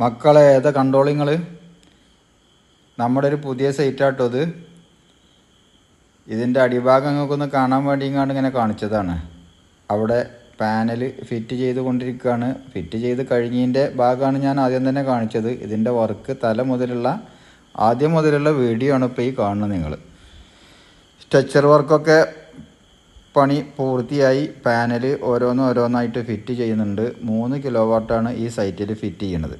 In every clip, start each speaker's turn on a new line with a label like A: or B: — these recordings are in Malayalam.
A: മക്കളെ ഏതാ കണ്ടോളിങ്ങൾ നമ്മുടെ ഒരു പുതിയ സൈറ്റാട്ടോ ഇത്. ഇതിന്റെ അടിഭാഗം നിങ്ങൾക്കൊന്ന് കാണാൻ വേണ്ടി ഇങ്ങാണ്ട് ഇങ്ങനെ കാണിച്ചതാണ്. അവിടെ പാനൽ ഫിറ്റ് ചെയ്ത് കൊണ്ടിരിക്കുകയാണ് ഫിറ്റ് ചെയ്ത് കഴിഞ്ഞതിന്റെ ഭാഗമാണ് ഞാൻ ആദ്യം തന്നെ കാണിച്ചത്. ഇതിന്റെ വർക്ക് തല മുതലുള്ള ആദ്യം മുതലുള്ള വീഡിയോ ആണ് ഇപ്പോൾ ഈ കാണുന്നത് നിങ്ങൾ സ്ട്രെച്ചർ വർക്കൊക്കെ പണി പൂർത്തിയായി. പാനൽ ഓരോന്ന് ഓരോന്നായിട്ട് ഫിറ്റ് ചെയ്യുന്നുണ്ട്. മൂന്ന് കിലോ വാട്ടാണ് ഈ സൈറ്റിൽ ഫിറ്റ് ചെയ്യണത്.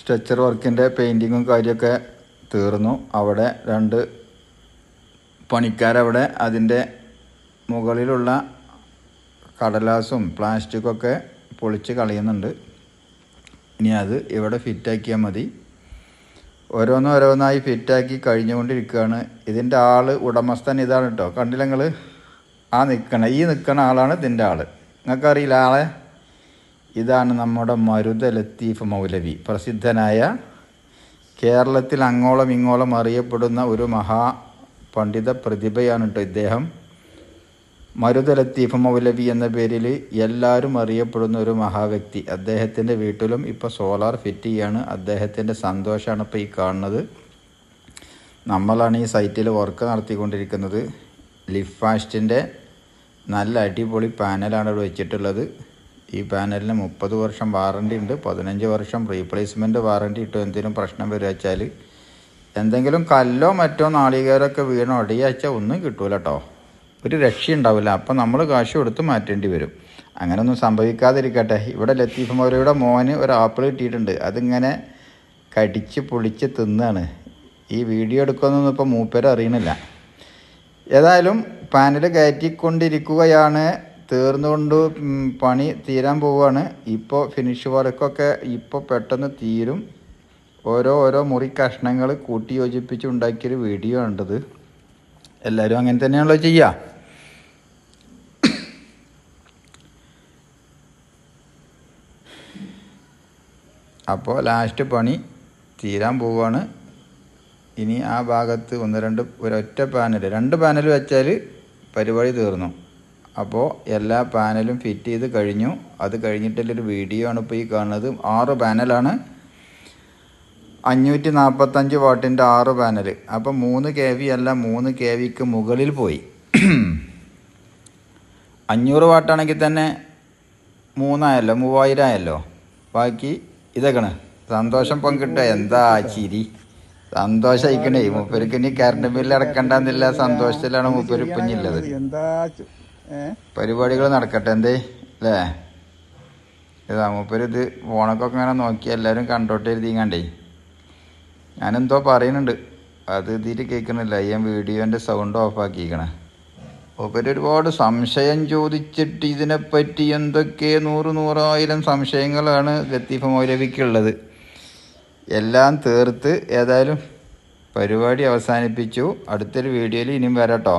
A: സ്ട്രെച്ചർ വർക്കിന്റെ പെയിന്റിങ്ങും കാര്യമൊക്കെ തീർന്നു. അവിടെ രണ്ട് പണിക്കാരവിടെ അതിന്റെ മുകളിലുള്ള കടലാസും പ്ലാസ്റ്റിക്കൊക്കെ പൊളിച്ച് കളയുന്നുണ്ട്. ഇനി അത് ഇവിടെ ഫിറ്റാക്കിയാൽ മതി? ഓരോന്ന് ഓരോന്നായി ഫിറ്റാക്കി കഴിഞ്ഞുകൊണ്ടിരിക്കുകയാണ്. ഇതിന്റെ ആൾ ഉടമസ്ഥൻ ഇതാണ് കേട്ടോ കണ്ടില്ല നിങ്ങൾ ആ നിൽക്കണ ഈ നിൽക്കണ ആളാണ് ഇതിന്റെ ആൾ നിങ്ങൾക്കറിയില്ല ആളെ? ഇതാണ് നമ്മുടെ മരുത ലത്തീഫ് മൗലവി. പ്രസിദ്ധനായ കേരളത്തിൽ അങ്ങോളം ഇങ്ങോളം അറിയപ്പെടുന്ന ഒരു മഹാ പണ്ഡിത പ്രതിഭയാണ് കേട്ടോ ഇദ്ദേഹം. മരുത ലത്തീഫ് മൗലവി എന്ന പേരിൽ എല്ലാവരും അറിയപ്പെടുന്ന ഒരു മഹാവ്യക്തി അദ്ദേഹത്തിന്റെ വീട്ടിലും ഇപ്പോൾ സോളാർ ഫിറ്റ് ചെയ്യാണ്. അദ്ദേഹത്തിന്റെ സന്തോഷമാണ് ഇപ്പോൾ ഈ കാണുന്നത്. നമ്മളാണ് ഈ സൈറ്റിൽ വർക്ക് നടത്തിക്കൊണ്ടിരിക്കുന്നത്. ലിഫാസ്റ്റിന്റെ നല്ല അടിപൊളി പാനലാണ് ഇവിടെ വെച്ചിട്ടുള്ളത്. ഈ പാനലിന് മുപ്പത് വർഷം വാറണ്ടി ഉണ്ട് പതിനഞ്ച് വർഷം റീപ്ലേസ്മെന്റ് വാറണ്ടി ഇട്ടു. എന്തെങ്കിലും പ്രശ്നം വരിക വെച്ചാൽ എന്തെങ്കിലും കല്ലോ മറ്റോ നാളികേരമൊക്കെ വീണോ അടിയാച്ച ഒന്നും കിട്ടൂല കേട്ടോ ഒരു രക്ഷയുണ്ടാവില്ല അപ്പം നമ്മൾ കാശ് കൊടുത്ത് മാറ്റേണ്ടി വരും. അങ്ങനെയൊന്നും സംഭവിക്കാതിരിക്കട്ടെ. ഇവിടെ ലത്തീഫ് മൗലയുടെ മോന് ഒരു ആപ്പിൾ കിട്ടിയിട്ടുണ്ട്. അതിങ്ങനെ കടിച്ച് പൊളിച്ച് തിന്നാണ്. ഈ വീഡിയോ എടുക്കുന്നൊന്നും ഇപ്പോൾ മൂപ്പര് അറിയണില്ല. ഏതായാലും പാനൽ കയറ്റിക്കൊണ്ടിരിക്കുകയാണ്. തീർന്നുകൊണ്ട് പണി തീരാൻ പോവുകയാണ്. ഇപ്പോൾ ഫിനിഷ് വർക്കൊക്കെ ഇപ്പോൾ പെട്ടെന്ന് തീരും. ഓരോ ഓരോ മുറി കഷ്ണങ്ങൾ കൂട്ടി യോജിപ്പിച്ച് ഉണ്ടാക്കിയൊരു വീഡിയോ ഉണ്ടത് എല്ലാവരും അങ്ങനെ തന്നെയാണല്ലോ ചെയ്യുക അപ്പോൾ ലാസ്റ്റ് പണി തീരാൻ പോവുകയാണ്. ഇനി ആ ഭാഗത്ത് ഒന്ന് രണ്ട് ഒരൊറ്റ പാനൽ രണ്ട് പാനൽ വെച്ചാൽ പരിപാടി തീർന്നു. അപ്പോൾ എല്ലാ പാനലും ഫിറ്റ് ചെയ്ത് കഴിഞ്ഞു. അത് കഴിഞ്ഞിട്ടുള്ളൊരു വീഡിയോ ആണ് ഇപ്പോൾ ഈ കാണുന്നത്. ആറ് പാനലാണ്. അഞ്ഞൂറ്റി നാൽപ്പത്തഞ്ച് വാട്ടിന്റെ ആറ് പാനൽ അപ്പോൾ മൂന്ന് കെ വി അല്ല മൂന്ന് കെ വിക്ക് മുകളിൽ പോയി. അഞ്ഞൂറ് വാട്ടാണെങ്കിൽ തന്നെ മൂന്നായല്ലോ മൂവായിരം ആയല്ലോ ബാക്കി ഇതൊക്കെയാണ് സന്തോഷം പങ്കിട്ട? എന്താ ചിരി. സന്തോഷമായിക്കണേ മൂപ്പർക്ക് ഇനി കറണ്ട് ബില്ല് അടക്കണ്ടെന്നില്ല. സന്തോഷത്തിലാണ് മൂപ്പര് ഇപ്പഞ്ഞില്ലത്
B: എന്താ?
A: പരിപാടികൾ നടക്കട്ടെ എന്തേ? അല്ലേ ഇതാ മൂപ്പര് ഇത് ഫോണൊക്കെ ഇങ്ങനെ നോക്കി എല്ലാവരും കണ്ടോട്ടെ എഴുതിങ്ങാണ്ടേ ഞാനെന്തോ പറയുന്നുണ്ട്. അത് ഇതിട്ട് കേൾക്കണില്ല. ഞാൻ വീഡിയോന്റെ സൗണ്ട് ഓഫ് ആക്കിക്കണേ മൂപ്പര് ഒരുപാട് സംശയം ചോദിച്ചിട്ട് ഇതിനെപ്പറ്റി എന്തൊക്കെ നൂറ് നൂറായിരം സംശയങ്ങളാണ് ലത്തീഫ മൗലവിക്കുള്ളത് എല്ലാം തീർത്ത് ഏതായാലും പരിപാടി അവസാനിപ്പിച്ചു. അടുത്തൊരു വീഡിയോയിൽ ഇനിയും വരാട്ടോ.